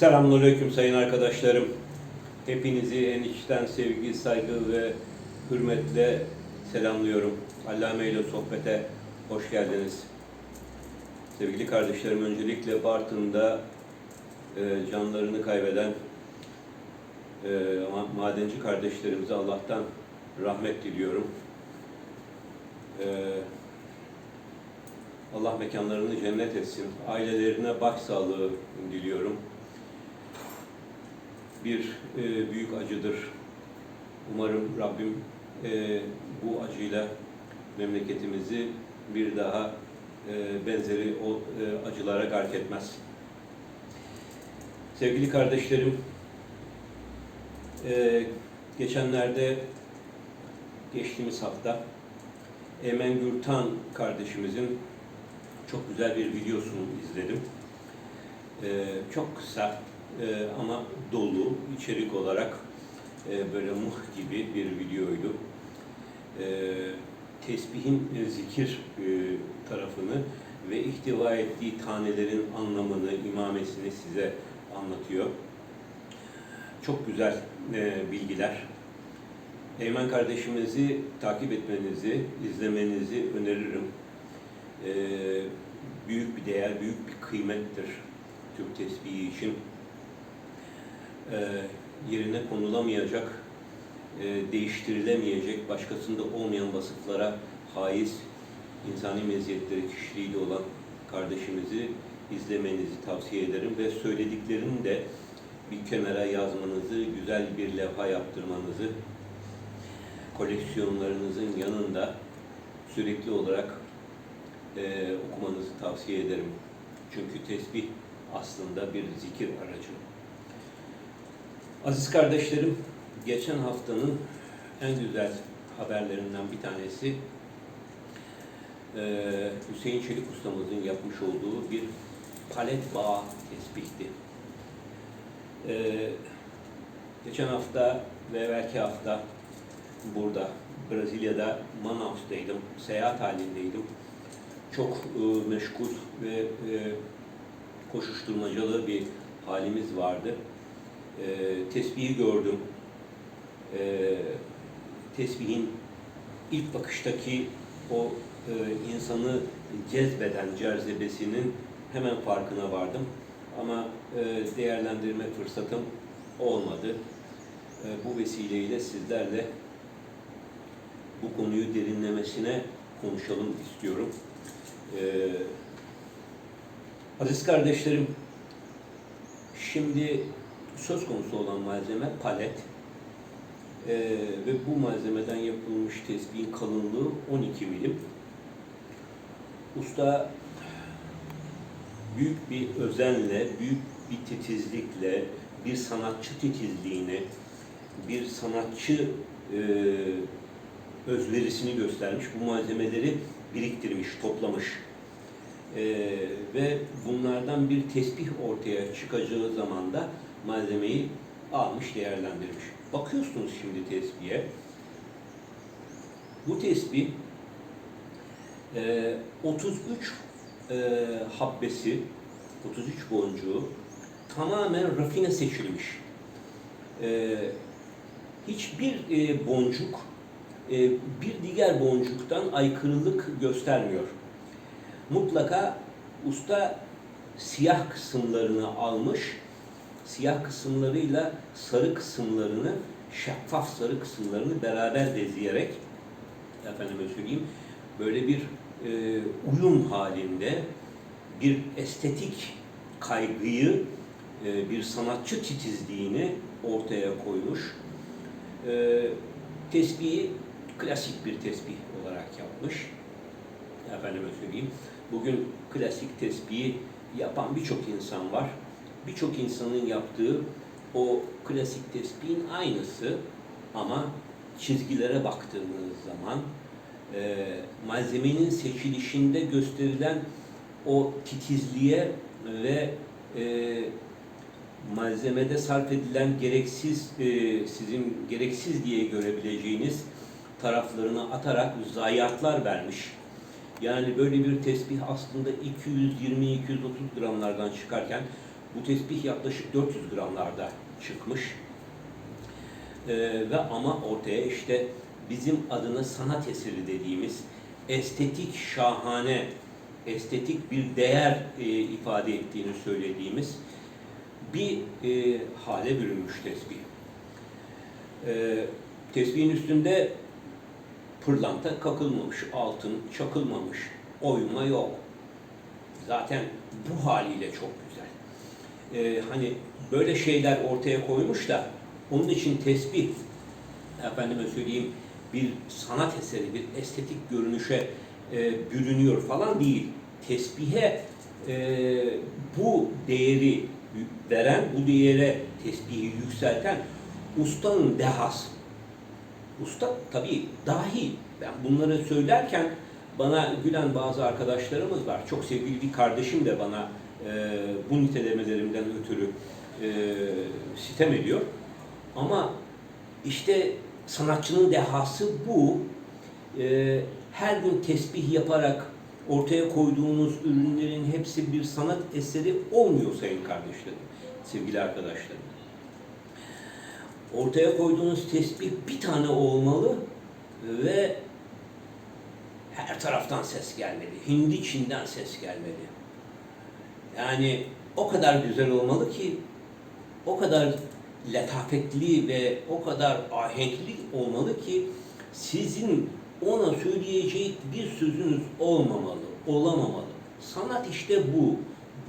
Selamünaleyküm sayın arkadaşlarım. Hepinizi en içten sevgi, saygı ve hürmetle selamlıyorum. Allame ile sohbete hoş geldiniz. Sevgili kardeşlerim, öncelikle Bartın'da e, canlarını kaybeden e, ma- madenci kardeşlerimize Allah'tan rahmet diliyorum. E, Allah mekanlarını cennet etsin. Ailelerine başsağlığı diliyorum. Bir e, büyük acıdır. Umarım Rabbim e, bu acıyla memleketimizi bir daha e, benzeri o e, acılara gark etmez. Sevgili kardeşlerim, e, geçenlerde geçtiğimiz hafta Emen Gürtan kardeşimizin çok güzel bir videosunu izledim. Ee, çok kısa e, ama dolu içerik olarak e, böyle muh gibi bir videoydu. Ee, tesbihin e, zikir e, tarafını ve ihtiva ettiği tanelerin anlamını, imamesini size anlatıyor. Çok güzel e, bilgiler. Eymen kardeşimizi takip etmenizi, izlemenizi öneririm. Ee, büyük bir değer, büyük bir kıymettir Türk tesbihi için. Ee, yerine konulamayacak, e, değiştirilemeyecek, başkasında olmayan vasıflara haiz insani meziyetleri kişiliğiyle olan kardeşimizi izlemenizi tavsiye ederim ve söylediklerini de bir kenara yazmanızı, güzel bir levha yaptırmanızı, koleksiyonlarınızın yanında sürekli olarak e, okumanızı tavsiye ederim. Çünkü tesbih aslında bir zikir aracı. Aziz kardeşlerim, geçen haftanın en güzel haberlerinden bir tanesi Hüseyin Çelik ustamızın yapmış olduğu bir palet bağ tesbihti. E, geçen hafta ve belki hafta burada Brezilya'da Manaus'taydım, seyahat halindeydim çok meşgul ve koşuşturmacalı bir halimiz vardı. E, tesbihi gördüm. E, tesbihin ilk bakıştaki o e, insanı cezbeden cazibesinin hemen farkına vardım. Ama e, değerlendirme fırsatım olmadı. E, bu vesileyle sizlerle bu konuyu derinlemesine konuşalım istiyorum. Ee, aziz kardeşlerim, şimdi söz konusu olan malzeme palet Ee, ve bu malzemeden yapılmış tesbihin kalınlığı 12 milim. Usta büyük bir özenle, büyük bir titizlikle, bir sanatçı titizliğini, bir sanatçı e, özverisini göstermiş. Bu malzemeleri biriktirmiş, toplamış. Ee, ve bunlardan bir tesbih ortaya çıkacağı zaman da malzemeyi almış, değerlendirmiş. Bakıyorsunuz şimdi tesbihe. Bu tesbih e, 33 e, habbesi, 33 boncuğu tamamen rafine seçilmiş. E, hiçbir e, boncuk e, bir diğer boncuktan aykırılık göstermiyor. Mutlaka usta siyah kısımlarını almış, siyah kısımlarıyla sarı kısımlarını, şeffaf sarı kısımlarını beraber bezeyerek, efendime söyleyeyim, böyle bir e, uyum halinde bir estetik kaygıyı, e, bir sanatçı titizliğini ortaya koymuş. E, tesbihi klasik bir tesbih olarak yapmış. Efendime söyleyeyim. Bugün klasik tesbihi yapan birçok insan var. Birçok insanın yaptığı o klasik tesbihin aynısı ama çizgilere baktığımız zaman e, malzemenin seçilişinde gösterilen o titizliğe ve e, malzemede sarf edilen gereksiz e, sizin gereksiz diye görebileceğiniz taraflarını atarak zayiatlar vermiş. Yani böyle bir tesbih aslında 220-230 gramlardan çıkarken Bu tesbih yaklaşık 400 gramlarda çıkmış. Ee, ve ama ortaya işte bizim adına sanat eseri dediğimiz estetik şahane, estetik bir değer e, ifade ettiğini söylediğimiz bir e, hale bürünmüş tesbih. E, tesbihin üstünde pırlanta kakılmamış, altın çakılmamış, oyma yok. Zaten bu haliyle çok güzel. E, hani böyle şeyler ortaya koymuş da onun için tesbih, efendime söyleyeyim, bir sanat eseri, bir estetik görünüşe e, bürünüyor falan değil. Tesbihe e, bu değeri veren, bu değere tesbihi yükselten ustanın dehası. Usta tabii dahi. Ben bunları söylerken bana gülen bazı arkadaşlarımız var. Çok sevgili bir kardeşim de bana e, bu nitelemelerimden ötürü e, sitem ediyor. Ama işte sanatçının dehası bu. E, her gün tesbih yaparak ortaya koyduğunuz ürünlerin hepsi bir sanat eseri olmuyor sayın kardeşlerim, sevgili arkadaşlarım. Ortaya koyduğunuz tesbih bir tane olmalı ve her taraftan ses gelmeli. Hindi Çin'den ses gelmeli. Yani o kadar güzel olmalı ki o kadar letafetli ve o kadar ahenkli olmalı ki sizin ona söyleyecek bir sözünüz olmamalı, olamamalı. Sanat işte bu.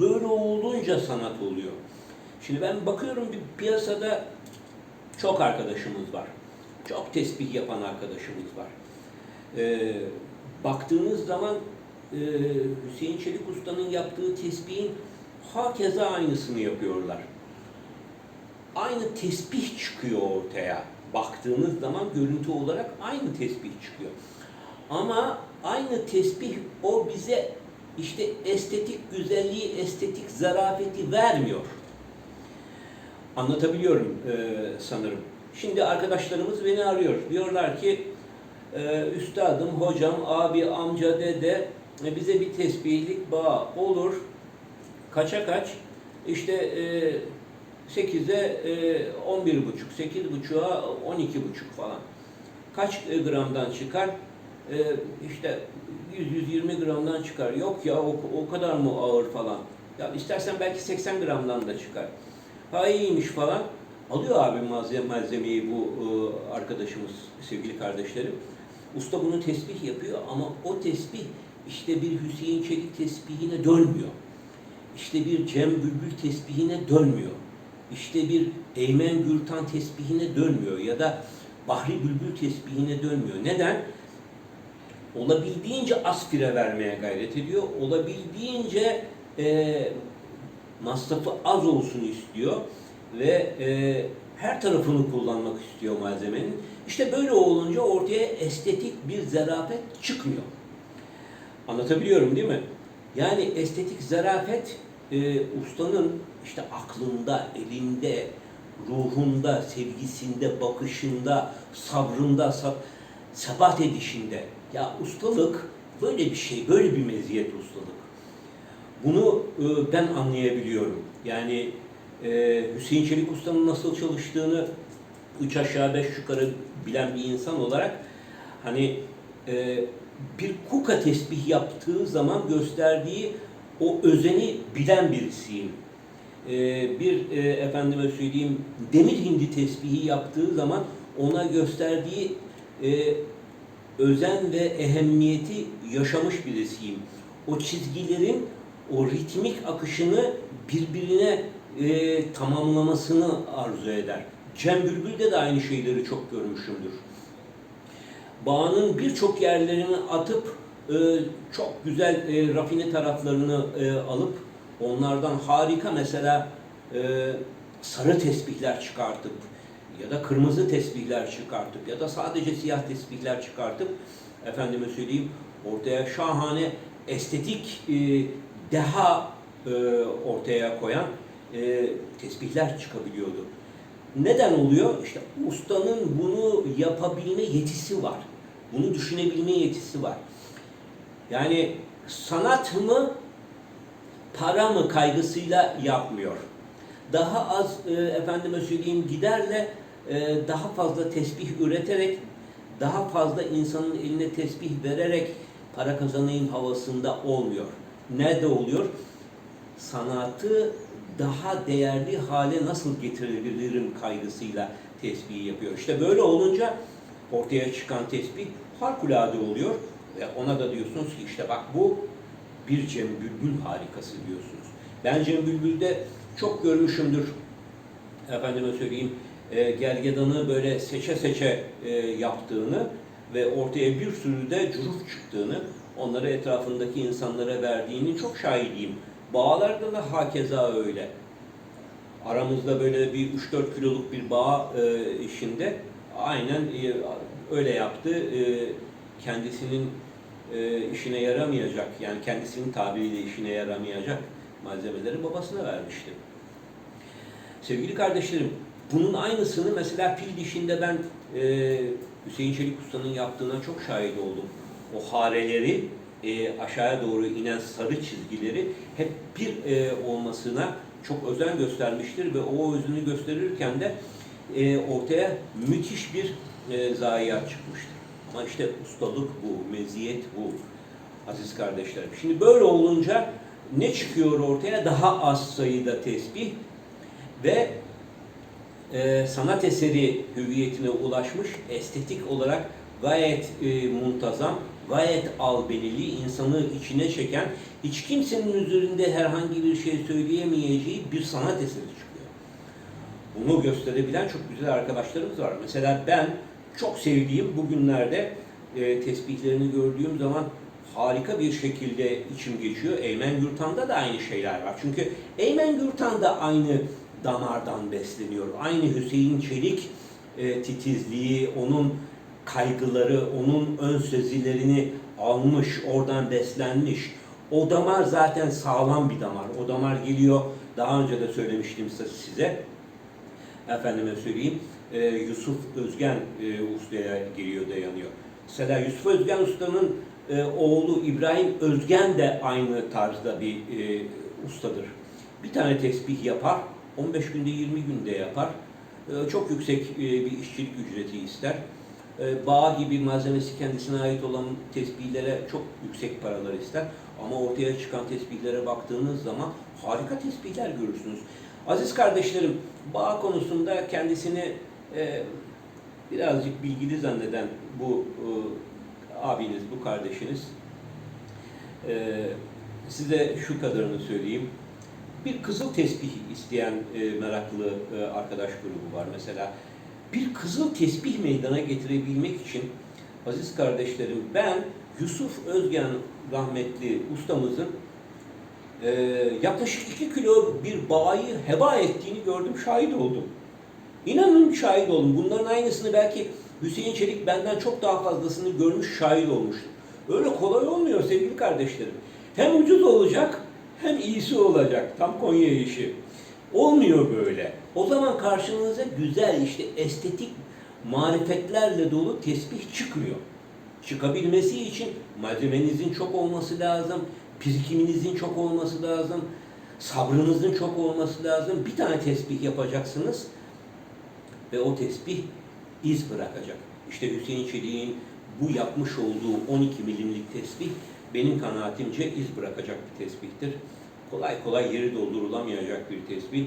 Böyle olunca sanat oluyor. Şimdi ben bakıyorum bir piyasada çok arkadaşımız var. Çok tesbih yapan arkadaşımız var. Ee, baktığınız zaman e, Hüseyin Çelik Usta'nın yaptığı tesbihin hakeza aynısını yapıyorlar. Aynı tesbih çıkıyor ortaya. Baktığınız zaman görüntü olarak aynı tesbih çıkıyor. Ama aynı tesbih o bize işte estetik güzelliği, estetik zarafeti vermiyor. Anlatabiliyorum e, sanırım. Şimdi arkadaşlarımız beni arıyor. Diyorlar ki e, üstadım, hocam, abi, amca, dede e, bize bir tesbihlik bağ olur. Kaça kaç? İşte e, 8'e e, 11 buçuk, 8 buçuğa 12 buçuk falan. Kaç gramdan çıkar? E, işte 100-120 gramdan çıkar. Yok ya o, o kadar mı ağır falan. Ya istersen belki 80 gramdan da çıkar. Ha iyiymiş falan. Alıyor abi malzeme, malzemeyi bu e, arkadaşımız, sevgili kardeşlerim. Usta bunu tesbih yapıyor ama o tesbih işte bir Hüseyin Çelik tesbihine dönmüyor. İşte bir Cem Bülbül tesbihine dönmüyor. İşte bir Eymen Gürtan tesbihine dönmüyor ya da Bahri Bülbül tesbihine dönmüyor. Neden? Olabildiğince az fire vermeye gayret ediyor. Olabildiğince e, masrafı az olsun istiyor ve e, her tarafını kullanmak istiyor malzemenin. İşte böyle olunca ortaya estetik bir zarafet çıkmıyor. Anlatabiliyorum değil mi? Yani estetik zarafet e, ustanın işte aklında, elinde, ruhunda, sevgisinde, bakışında, sabrında, sab sebat edişinde. Ya ustalık böyle bir şey, böyle bir meziyet ustalık. Bunu e, ben anlayabiliyorum. Yani e, Hüseyin Çelik Usta'nın nasıl çalıştığını üç aşağı beş yukarı bilen bir insan olarak hani e, bir kuka tesbih yaptığı zaman gösterdiği o özeni bilen birisiyim. Bir efendime söyleyeyim demir hindi tesbihi yaptığı zaman ona gösterdiği özen ve ehemmiyeti yaşamış birisiyim. O çizgilerin o ritmik akışını birbirine e, tamamlamasını arzu eder. Cem Bülbül'de de aynı şeyleri çok görmüşümdür. Bağının birçok yerlerini atıp e, çok güzel e, rafine taraflarını e, alıp onlardan harika mesela e, sarı tesbihler çıkartıp ya da kırmızı tesbihler çıkartıp ya da sadece siyah tesbihler çıkartıp efendime söyleyeyim ortaya şahane estetik e, deha e, ortaya koyan e, tesbihler çıkabiliyordu. Neden oluyor? İşte ustanın bunu yapabilme yetisi var. Bunu düşünebilme yetisi var. Yani sanat mı, para mı kaygısıyla yapmıyor. Daha az e, efendime söyleyeyim giderle e, daha fazla tesbih üreterek, daha fazla insanın eline tesbih vererek para kazanayım havasında olmuyor. Nerede oluyor? Sanatı daha değerli hale nasıl getirebilirim kaygısıyla tesbih yapıyor. İşte böyle olunca ortaya çıkan tesbih harikulade oluyor ve ona da diyorsunuz ki işte bak bu bir Cem Bülbül harikası diyorsunuz. Ben Cem Bülbül'de çok görmüşümdür. Efendime söyleyeyim e, gergedanı böyle seçe seçe e, yaptığını ve ortaya bir sürü de curuf çıktığını, onları etrafındaki insanlara verdiğinin çok şahidiyim. Bağlarda da hakeza öyle. Aramızda böyle bir 3-4 kiloluk bir bağ e, işinde aynen e, öyle yaptı. E, kendisinin e, işine yaramayacak, yani kendisinin tabiriyle işine yaramayacak malzemeleri babasına vermişti. Sevgili kardeşlerim, bunun aynısını mesela fil dişinde ben e, Hüseyin Çelik Usta'nın yaptığına çok şahit oldum. O hareleri, e, aşağıya doğru inen sarı çizgileri hep bir e, olmasına çok özen göstermiştir ve o özünü gösterirken de e, ortaya müthiş bir e, zayiat çıkmıştır. Ama işte ustalık bu, meziyet bu aziz kardeşlerim. Şimdi böyle olunca ne çıkıyor ortaya? Daha az sayıda tesbih ve e, sanat eseri hüviyetine ulaşmış, estetik olarak gayet e, muntazam, gayet albenili, insanı içine çeken, hiç kimsenin üzerinde herhangi bir şey söyleyemeyeceği bir sanat eseri çıkıyor. Bunu gösterebilen çok güzel arkadaşlarımız var. Mesela ben çok sevdiğim bugünlerde e, tesbihlerini gördüğüm zaman harika bir şekilde içim geçiyor. Eymen Gürtan'da da aynı şeyler var. Çünkü Eymen Gürtan da aynı damardan besleniyor. Aynı Hüseyin Çelik e, titizliği, onun kaygıları, onun ön sezilerini almış, oradan beslenmiş. O damar zaten sağlam bir damar. O damar geliyor, daha önce de söylemiştim size. Efendime söyleyeyim, e, Yusuf Özgen e, ustaya geliyor, dayanıyor. Mesela Yusuf Özgen ustanın e, oğlu İbrahim Özgen de aynı tarzda bir e, ustadır. Bir tane tesbih yapar, 15 günde 20 günde yapar. E, çok yüksek e, bir işçilik ücreti ister. E, bağ gibi malzemesi kendisine ait olan tesbihlere çok yüksek paralar ister. Ama ortaya çıkan tesbihlere baktığınız zaman harika tesbihler görürsünüz. Aziz kardeşlerim, bağ konusunda kendisini e, birazcık bilgili zanneden bu e, abiniz, bu kardeşiniz e, size şu kadarını söyleyeyim. Bir kızıl tesbih isteyen e, meraklı e, arkadaş grubu var. Mesela bir kızıl tesbih meydana getirebilmek için aziz kardeşlerim ben Yusuf Özgen rahmetli ustamızın e, yaklaşık 2 kilo bir bağı heba ettiğini gördüm, şahit oldum. İnanın şahit oldum. Bunların aynısını belki Hüseyin Çelik benden çok daha fazlasını görmüş, şahit olmuştur. Öyle kolay olmuyor sevgili kardeşlerim. Hem ucuz olacak hem iyisi olacak. Tam Konya işi. Olmuyor böyle. O zaman karşınıza güzel işte estetik marifetlerle dolu tesbih çıkmıyor. Çıkabilmesi için malzemenizin çok olması lazım, birikiminizin çok olması lazım, sabrınızın çok olması lazım. Bir tane tesbih yapacaksınız ve o tesbih iz bırakacak. İşte Hüseyin Çelik'in bu yapmış olduğu 12 milimlik tesbih benim kanaatimce iz bırakacak bir tesbihtir. Kolay kolay yeri doldurulamayacak bir tesbih.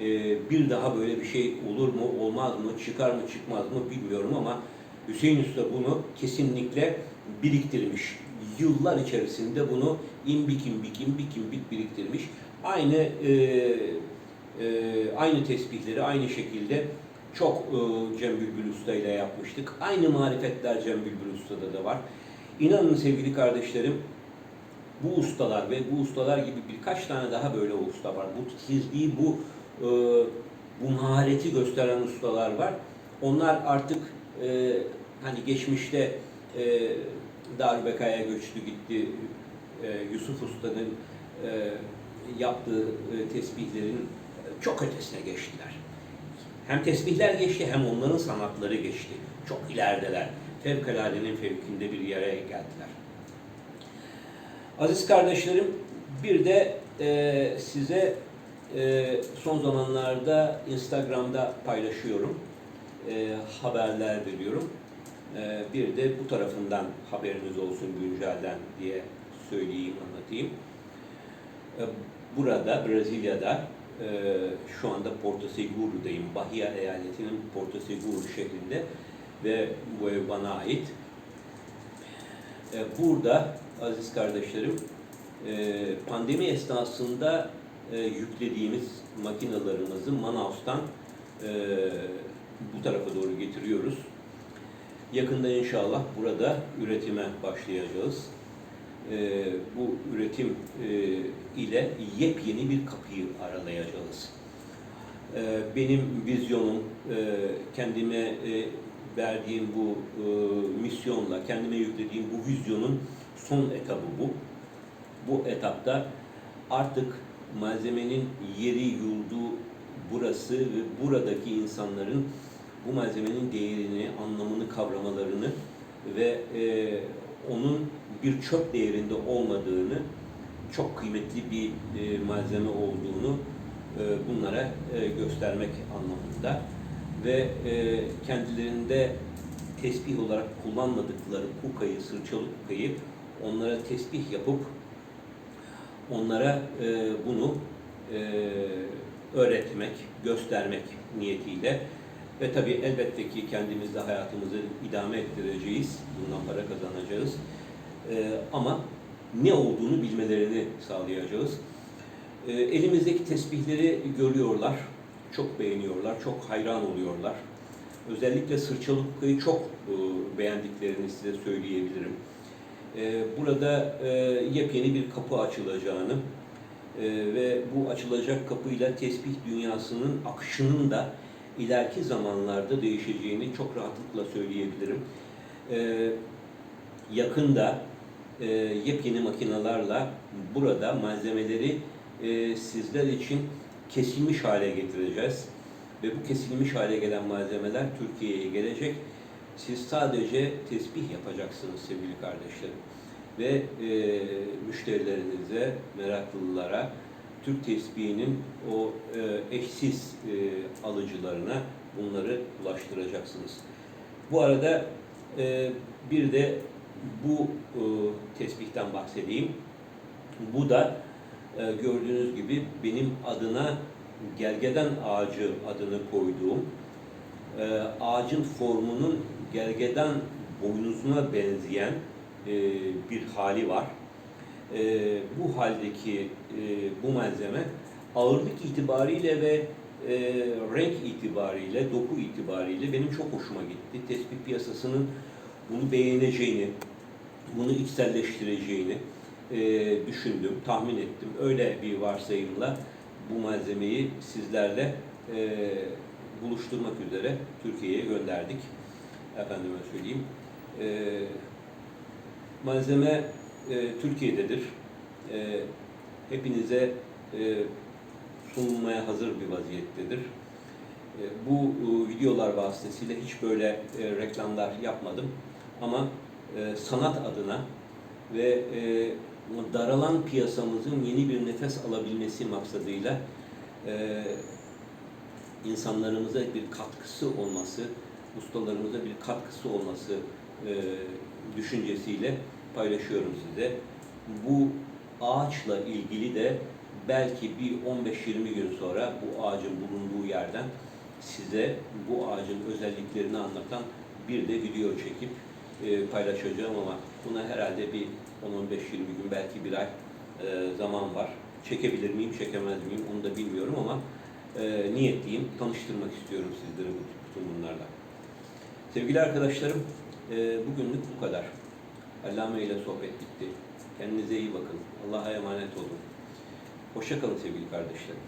Ee, bir daha böyle bir şey olur mu, olmaz mı, çıkar mı, çıkmaz mı bilmiyorum ama Hüseyin Usta bunu kesinlikle biriktirmiş. Yıllar içerisinde bunu imbik imbik imbik imbik biriktirmiş. Aynı e, e, aynı tesbihleri aynı şekilde çok e, Cem Bülbül Usta ile yapmıştık. Aynı marifetler Cem Bülbül Usta'da da var. İnanın sevgili kardeşlerim, bu ustalar ve bu ustalar gibi birkaç tane daha böyle usta var. Bu titizliği, bu e, bu mahareti gösteren ustalar var. Onlar artık e, hani geçmişte e, Darbekaya göçtü gitti. E, Yusuf Usta'nın e, yaptığı e, tesbihlerin çok ötesine geçtiler. Hem tesbihler geçti hem onların sanatları geçti. Çok ilerideler. Fevkaladenin fevkinde bir yere geldiler. Aziz kardeşlerim, bir de e, size e, son zamanlarda Instagram'da paylaşıyorum. E, haberler veriyorum. E, bir de bu tarafından haberiniz olsun güncelden diye söyleyeyim, anlatayım. E, Burada, Brezilya'da, e, şu anda Porto Seguro'dayım. Bahia eyaletinin Porto Seguro şehrinde ve bu ev bana ait. E, Burada aziz kardeşlerim, e, pandemi esnasında e, yüklediğimiz makinalarımızı Manaus'tan e, bu tarafa doğru getiriyoruz. Yakında inşallah burada üretime başlayacağız. Bu üretim ile yepyeni bir kapıyı aralayacağız. Benim vizyonum, kendime verdiğim bu misyonla, kendime yüklediğim bu vizyonun son etabı bu. Bu etapta artık malzemenin yeri, yurdu burası ve buradaki insanların bu malzemenin değerini, anlamını kavramalarını ve e, onun bir çöp değerinde olmadığını, çok kıymetli bir e, malzeme olduğunu e, bunlara e, göstermek anlamında ve e, kendilerinde tesbih olarak kullanmadıkları kukayı, sırçalı kukayı onlara tesbih yapıp onlara e, bunu e, öğretmek, göstermek niyetiyle ve tabii elbette ki kendimiz de hayatımızı idame ettireceğiz, bundan para kazanacağız. E, ama ne olduğunu bilmelerini sağlayacağız. E, elimizdeki tesbihleri görüyorlar, çok beğeniyorlar, çok hayran oluyorlar. Özellikle sırçalı kukayı çok e, beğendiklerini size söyleyebilirim. E, burada e, yepyeni bir kapı açılacağını e, ve bu açılacak kapıyla tesbih dünyasının akışının da ileriki zamanlarda değişeceğini çok rahatlıkla söyleyebilirim. E, yakında e, yepyeni makinalarla burada malzemeleri sizler için kesilmiş hale getireceğiz. Ve bu kesilmiş hale gelen malzemeler Türkiye'ye gelecek. Siz sadece tesbih yapacaksınız sevgili kardeşlerim. Ve e, müşterilerinize, meraklılara Türk tesbihinin o e, eşsiz e, alıcılarına bunları ulaştıracaksınız. Bu arada e, bir de bu e, tesbihten bahsedeyim. Bu da e, gördüğünüz gibi benim adına gergeden ağacı adını koyduğum e, ağacın formunun gergeden boynuzuna benzeyen e, bir hali var. E, bu haldeki e, bu malzeme ağırlık itibariyle ve e, renk itibariyle, doku itibariyle benim çok hoşuma gitti. Tespih piyasasının bunu beğeneceğini, bunu içselleştireceğini e, düşündüm, tahmin ettim. Öyle bir varsayımla bu malzemeyi sizlerle e, buluşturmak üzere Türkiye'ye gönderdik. Efendime söyleyeyim. E, malzeme e, Türkiye'dedir. E, hepinize e, sunulmaya hazır bir vaziyettedir. E, bu e, videolar vasıtasıyla hiç böyle e, reklamlar yapmadım. Ama e, sanat adına ve e, daralan piyasamızın yeni bir nefes alabilmesi maksadıyla e, insanlarımıza bir katkısı olması, ustalarımıza bir katkısı olması e, düşüncesiyle paylaşıyorum size. Bu ağaçla ilgili de belki bir 15-20 gün sonra bu ağacın bulunduğu yerden size bu ağacın özelliklerini anlatan bir de video çekip e, paylaşacağım ama buna herhalde bir 10-15-20 gün belki bir ay e, zaman var. Çekebilir miyim, çekemez miyim onu da bilmiyorum ama e, niyetliyim. Tanıştırmak istiyorum sizleri bütün bunlarla. Sevgili arkadaşlarım, e, bugünlük bu kadar. Allame ile sohbet bitti. Kendinize iyi bakın. Allah'a emanet olun. Hoşçakalın sevgili kardeşlerim.